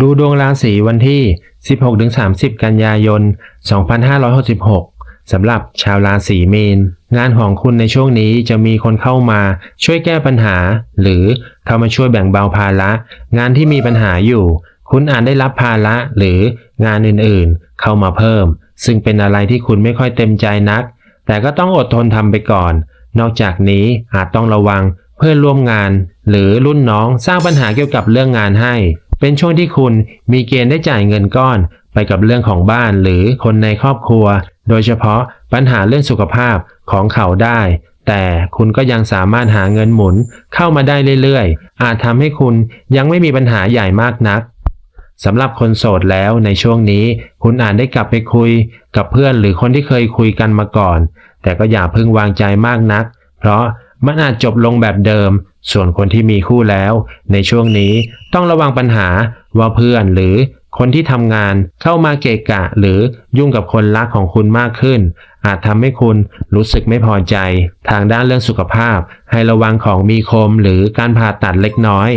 ดูดวงราศีวันที่ 16-30 กันยายน 2566 สำหรับชาวราศีมีน งานของคุณในช่วงนี้จะมีคนเข้ามาช่วยแก้ปัญหา หรือเข้ามาช่วยแบ่งเบาภาระ งานที่มีปัญหาอยู่ คุณอาจได้รับภาระหรืองานอื่นๆ เข้ามาเพิ่ม ซึ่งเป็นอะไรที่คุณไม่ค่อยเต็มใจนัก แต่ก็ต้องอดทนทำไปก่อน นอกจากนี้อาจต้องระวังเพื่อนร่วมงาน หรือรุ่นน้องสร้างปัญหาเกี่ยวกับเรื่องงานให้ เป็นช่วงที่คุณมีเกณฑ์ได้จ่ายเงินก้อนไปกับเรื่องของบ้านหรือคนในครอบครัว โดยเฉพาะปัญหาเรื่องสุขภาพของเขาได้ แต่คุณก็ยังสามารถหาเงินหมุนเข้ามาได้เรื่อยๆ อาจทำให้คุณยังไม่มีปัญหาใหญ่มากนักสำหรับคนโสดแล้วในช่วงนี้ คุณอาจได้กลับไปคุยกับเพื่อนหรือคนที่เคยคุยกันมาก่อน แต่ก็อย่าเพิ่งวางใจมากนัก เพราะมันอาจจบลงแบบเดิม ส่วนคนที่มีคู่แล้ว ในช่วงนี้ต้องระวังปัญหาว่าเพื่อนหรือคนที่ทำงานเข้ามาเกะกะ หรือยุ่งกับคนรักของคุณมากขึ้น อาจทำให้คุณรู้สึกไม่พอใจ ทางด้านเรื่องสุขภาพ ให้ระวังของมีคมหรือการผ่าตัดเล็กน้อย